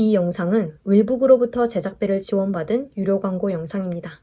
이 영상은 윌북으로부터 제작비를 지원받은 유료 광고 영상입니다.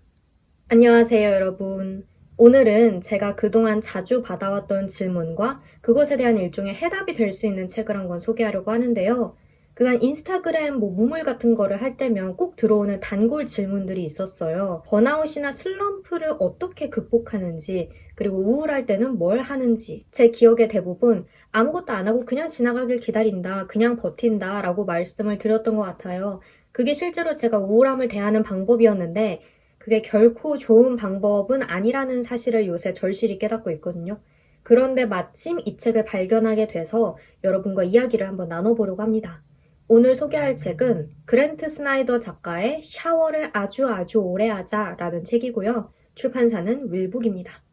안녕하세요, 여러분. 오늘은 제가 그동안 자주 받아왔던 질문과 그것에 대한 일종의 해답이 될 수 있는 책을 한 권 소개하려고 하는데요. 그간 인스타그램 뭐 무물 같은 거를 할 때면 꼭 들어오는 단골 질문들이 있었어요. 번아웃이나 슬럼프를 어떻게 극복하는지, 그리고 우울할 때는 뭘 하는지. 제 기억에 대부분 아무것도 안 하고 그냥 지나가길 기다린다, 그냥 버틴다 라고 말씀을 드렸던 것 같아요. 그게 실제로 제가 우울함을 대하는 방법이었는데, 그게 결코 좋은 방법은 아니라는 사실을 요새 절실히 깨닫고 있거든요. 그런데 마침 이 책을 발견하게 돼서 여러분과 이야기를 한번 나눠보려고 합니다. 오늘 소개할 책은 그랜트 스나이더 작가의 샤워를 아주 아주 오래 하자 라는 책이고요. 출판사는 윌북입니다.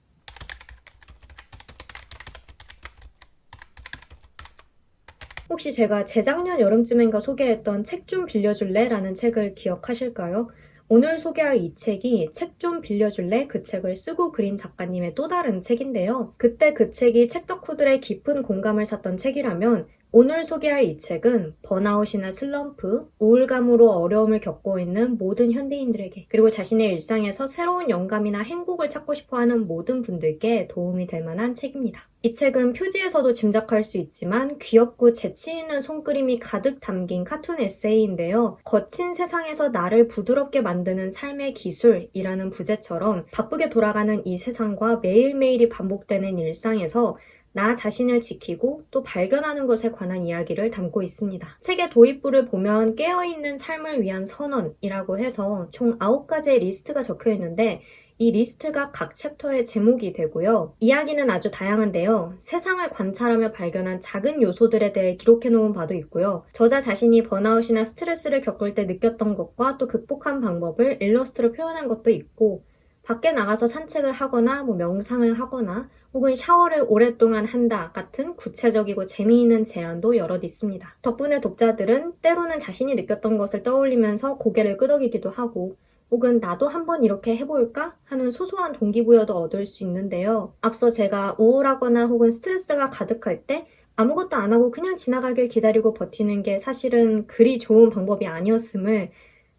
혹시 제가 재작년 여름쯤인가 소개했던 책 좀 빌려줄래? 라는 책을 기억하실까요? 오늘 소개할 이 책이 책 좀 빌려줄래? 그 책을 쓰고 그린 작가님의 또 다른 책인데요. 그때 그 책이 책 덕후들의 깊은 공감을 샀던 책이라면 오늘 소개할 이 책은 번아웃이나 슬럼프, 우울감으로 어려움을 겪고 있는 모든 현대인들에게 그리고 자신의 일상에서 새로운 영감이나 행복을 찾고 싶어 하는 모든 분들께 도움이 될 만한 책입니다. 이 책은 표지에서도 짐작할 수 있지만 귀엽고 재치 있는 손그림이 가득 담긴 카툰 에세이인데요. 거친 세상에서 나를 부드럽게 만드는 삶의 기술이라는 부제처럼 바쁘게 돌아가는 이 세상과 매일매일이 반복되는 일상에서 나 자신을 지키고 또 발견하는 것에 관한 이야기를 담고 있습니다. 책의 도입부를 보면 깨어있는 삶을 위한 선언이라고 해서 총 9가지의 리스트가 적혀 있는데 이 리스트가 각 챕터의 제목이 되고요. 이야기는 아주 다양한데요. 세상을 관찰하며 발견한 작은 요소들에 대해 기록해 놓은 바도 있고요. 저자 자신이 번아웃이나 스트레스를 겪을 때 느꼈던 것과 또 극복한 방법을 일러스트로 표현한 것도 있고 밖에 나가서 산책을 하거나 뭐 명상을 하거나 혹은 샤워를 오랫동안 한다 같은 구체적이고 재미있는 제안도 여럿 있습니다. 덕분에 독자들은 때로는 자신이 느꼈던 것을 떠올리면서 고개를 끄덕이기도 하고 혹은 나도 한번 이렇게 해볼까 하는 소소한 동기부여도 얻을 수 있는데요. 앞서 제가 우울하거나 혹은 스트레스가 가득할 때 아무것도 안 하고 그냥 지나가길 기다리고 버티는 게 사실은 그리 좋은 방법이 아니었음을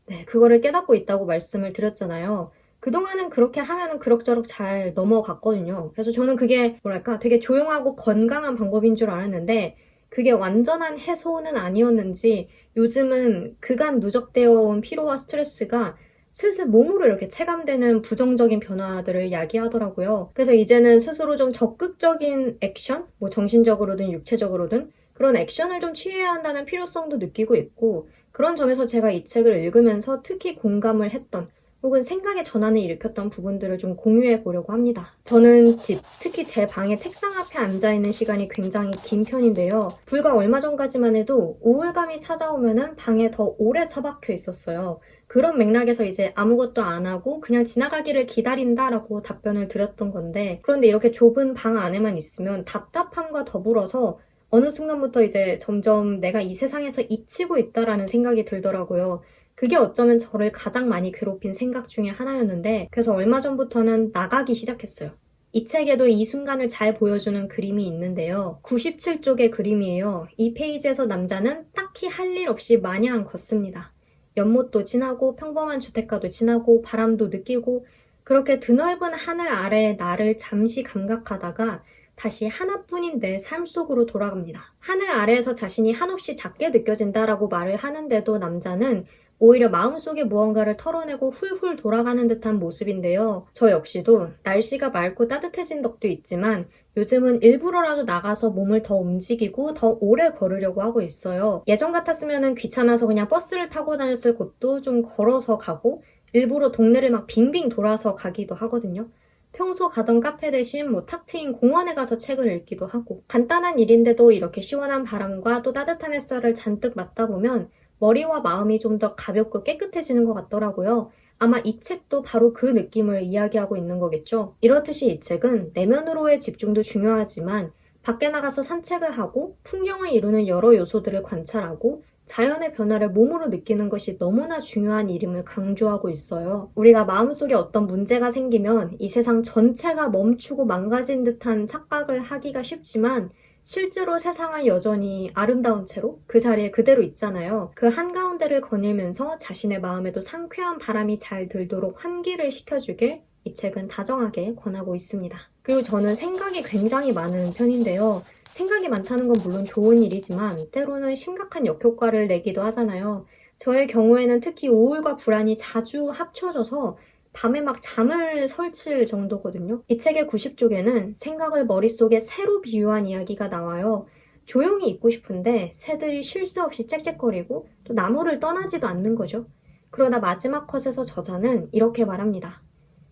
네, 그거를 깨닫고 있다고 말씀을 드렸잖아요. 그동안은 그렇게 하면은 그럭저럭 잘 넘어갔거든요. 그래서 저는 그게 뭐랄까 되게 조용하고 건강한 방법인 줄 알았는데 그게 완전한 해소는 아니었는지 요즘은 그간 누적되어 온 피로와 스트레스가 슬슬 몸으로 이렇게 체감되는 부정적인 변화들을 야기하더라고요. 그래서 이제는 스스로 좀 적극적인 액션, 뭐 정신적으로든 육체적으로든 그런 액션을 좀 취해야 한다는 필요성도 느끼고 있고 그런 점에서 제가 이 책을 읽으면서 특히 공감을 했던 혹은 생각의 전환을 일으켰던 부분들을 좀 공유해 보려고 합니다. 저는 집, 특히 제 방의 책상 앞에 앉아 있는 시간이 굉장히 긴 편인데요. 불과 얼마 전까지만 해도 우울감이 찾아오면은 방에 더 오래 처박혀 있었어요. 그런 맥락에서 이제 아무것도 안 하고 그냥 지나가기를 기다린다라고 답변을 드렸던 건데 그런데 이렇게 좁은 방 안에만 있으면 답답함과 더불어서 어느 순간부터 이제 점점 내가 이 세상에서 잊히고 있다라는 생각이 들더라고요. 그게 어쩌면 저를 가장 많이 괴롭힌 생각 중에 하나였는데 그래서 얼마 전부터는 나가기 시작했어요. 이 책에도 이 순간을 잘 보여주는 그림이 있는데요. 97쪽의 그림이에요. 이 페이지에서 남자는 딱히 할 일 없이 마냥 걷습니다. 연못도 지나고 평범한 주택가도 지나고 바람도 느끼고 그렇게 드넓은 하늘 아래에 나를 잠시 감각하다가 다시 하나뿐인 내 삶 속으로 돌아갑니다. 하늘 아래에서 자신이 한없이 작게 느껴진다라고 말을 하는데도 남자는 오히려 마음속에 무언가를 털어내고 훌훌 돌아가는 듯한 모습인데요. 저 역시도 날씨가 맑고 따뜻해진 덕도 있지만 요즘은 일부러라도 나가서 몸을 더 움직이고 더 오래 걸으려고 하고 있어요. 예전 같았으면 귀찮아서 그냥 버스를 타고 다녔을 곳도 좀 걸어서 가고 일부러 동네를 막 빙빙 돌아서 가기도 하거든요. 평소 가던 카페 대신 뭐 탁 트인 공원에 가서 책을 읽기도 하고 간단한 일인데도 이렇게 시원한 바람과 또 따뜻한 햇살을 잔뜩 맞다 보면 머리와 마음이 좀 더 가볍고 깨끗해지는 것 같더라고요. 아마 이 책도 바로 그 느낌을 이야기하고 있는 거겠죠. 이렇듯이 이 책은 내면으로의 집중도 중요하지만 밖에 나가서 산책을 하고 풍경을 이루는 여러 요소들을 관찰하고 자연의 변화를 몸으로 느끼는 것이 너무나 중요한 일임을 강조하고 있어요. 우리가 마음속에 어떤 문제가 생기면 이 세상 전체가 멈추고 망가진 듯한 착각을 하기가 쉽지만 실제로 세상은 여전히 아름다운 채로 그 자리에 그대로 있잖아요. 그 한가운데를 거닐면서 자신의 마음에도 상쾌한 바람이 잘 들도록 환기를 시켜주길 이 책은 다정하게 권하고 있습니다. 그리고 저는 생각이 굉장히 많은 편인데요. 생각이 많다는 건 물론 좋은 일이지만 때로는 심각한 역효과를 내기도 하잖아요. 저의 경우에는 특히 우울과 불안이 자주 합쳐져서 밤에 막 잠을 설칠 정도거든요. 이 책의 90쪽에는 생각을 머릿속에 새로 비유한 이야기가 나와요. 조용히 있고 싶은데 새들이 쉴 새 없이 짹짹거리고 또 나무를 떠나지도 않는 거죠. 그러다 마지막 컷에서 저자는 이렇게 말합니다.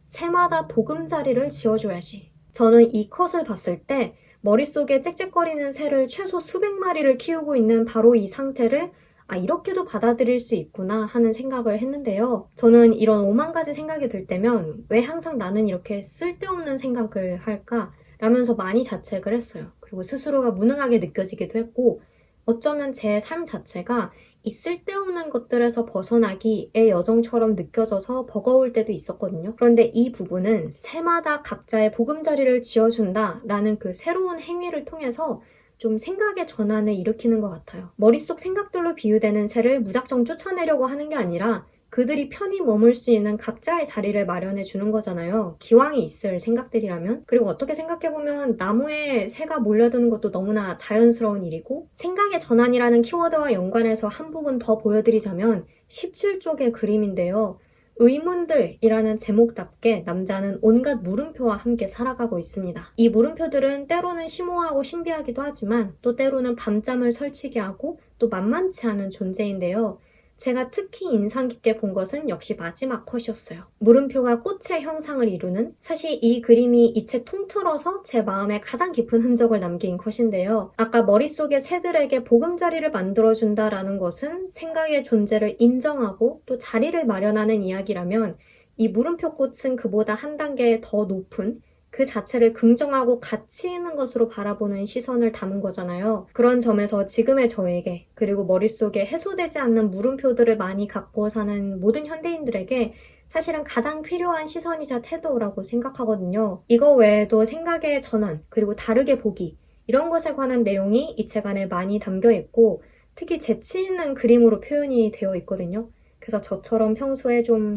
새마다 보금자리를 지어줘야지. 저는 이 컷을 봤을 때 머릿속에 짹짹거리는 새를 최소 수백 마리를 키우고 있는 바로 이 상태를 아, 이렇게도 받아들일 수 있구나 하는 생각을 했는데요. 저는 이런 오만 가지 생각이 들 때면 왜 항상 나는 이렇게 쓸데없는 생각을 할까? 라면서 많이 자책을 했어요. 그리고 스스로가 무능하게 느껴지기도 했고, 어쩌면 제 삶 자체가 이 쓸데없는 것들에서 벗어나기의 여정처럼 느껴져서 버거울 때도 있었거든요. 그런데 이 부분은 새마다 각자의 보금자리를 지어준다라는 그 새로운 행위를 통해서 좀 생각의 전환을 일으키는 것 같아요. 머릿속 생각들로 비유되는 새를 무작정 쫓아내려고 하는 게 아니라 그들이 편히 머물 수 있는 각자의 자리를 마련해 주는 거잖아요. 기왕이 있을 생각들이라면. 그리고 어떻게 생각해보면 나무에 새가 몰려드는 것도 너무나 자연스러운 일이고 생각의 전환이라는 키워드와 연관해서 한 부분 더 보여드리자면 17쪽의 그림인데요. 의문들이라는 제목답게 남자는 온갖 물음표와 함께 살아가고 있습니다. 이 물음표들은 때로는 심오하고 신비하기도 하지만 또 때로는 밤잠을 설치게 하고 또 만만치 않은 존재인데요. 제가 특히 인상 깊게 본 것은 역시 마지막 컷이었어요. 물음표가 꽃의 형상을 이루는 사실 이 그림이 이 책 통틀어서 제 마음에 가장 깊은 흔적을 남긴 컷인데요. 아까 머릿속에 새들에게 보금자리를 만들어준다라는 것은 생각의 존재를 인정하고 또 자리를 마련하는 이야기라면 이 물음표 꽃은 그보다 한 단계 더 높은 그 자체를 긍정하고 가치 있는 것으로 바라보는 시선을 담은 거잖아요. 그런 점에서 지금의 저에게 그리고 머릿속에 해소되지 않는 물음표들을 많이 갖고 사는 모든 현대인들에게 사실은 가장 필요한 시선이자 태도라고 생각하거든요. 이거 외에도 생각의 전환, 그리고 다르게 보기, 이런 것에 관한 내용이 이 책 안에 많이 담겨 있고, 특히 재치 있는 그림으로 표현이 되어 있거든요. 그래서 저처럼 평소에 좀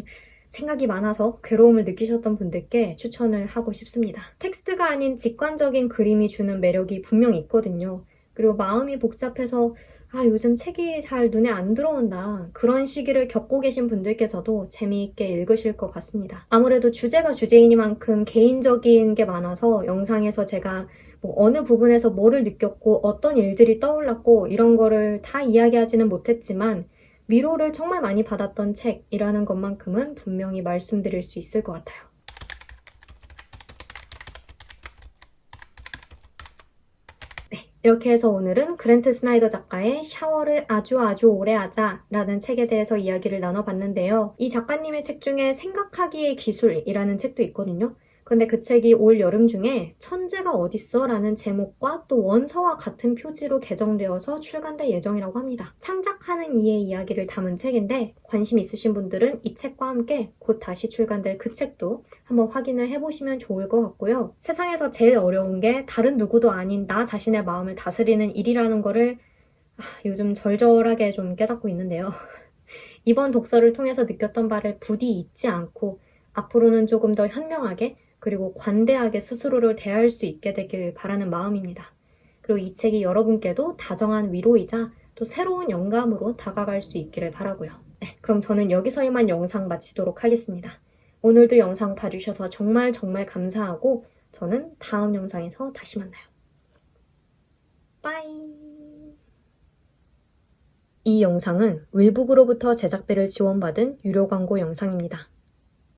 생각이 많아서 괴로움을 느끼셨던 분들께 추천을 하고 싶습니다. 텍스트가 아닌 직관적인 그림이 주는 매력이 분명히 있거든요. 그리고 마음이 복잡해서 아, 요즘 책이 잘 눈에 안 들어온다. 그런 시기를 겪고 계신 분들께서도 재미있게 읽으실 것 같습니다. 아무래도 주제가 주제이니만큼 개인적인 게 많아서 영상에서 제가 뭐 어느 부분에서 뭐를 느꼈고 어떤 일들이 떠올랐고 이런 거를 다 이야기하지는 못했지만 위로를 정말 많이 받았던 책이라는 것만큼은 분명히 말씀드릴 수 있을 것 같아요. 네, 이렇게 해서 오늘은 그랜트 스나이더 작가의 샤워를 아주 아주 오래 하자 라는 책에 대해서 이야기를 나눠봤는데요. 이 작가님의 책 중에 생각하기의 기술이라는 책도 있거든요. 근데 그 책이 올 여름 중에 천재가 어딨어? 라는 제목과 또 원서와 같은 표지로 개정되어서 출간될 예정이라고 합니다. 창작하는 이의 이야기를 담은 책인데 관심 있으신 분들은 이 책과 함께 곧 다시 출간될 그 책도 한번 확인을 해보시면 좋을 것 같고요. 세상에서 제일 어려운 게 다른 누구도 아닌 나 자신의 마음을 다스리는 일이라는 거를 아, 요즘 절절하게 좀 깨닫고 있는데요. 이번 독서를 통해서 느꼈던 바를 부디 잊지 않고 앞으로는 조금 더 현명하게 그리고 관대하게 스스로를 대할 수 있게 되길 바라는 마음입니다. 그리고 이 책이 여러분께도 다정한 위로이자 또 새로운 영감으로 다가갈 수 있기를 바라고요. 네, 그럼 저는 여기서 이만 영상 마치도록 하겠습니다. 오늘도 영상 봐주셔서 정말 정말 감사하고 저는 다음 영상에서 다시 만나요. 빠이! 이 영상은 윌북으로부터 제작비를 지원받은 유료 광고 영상입니다.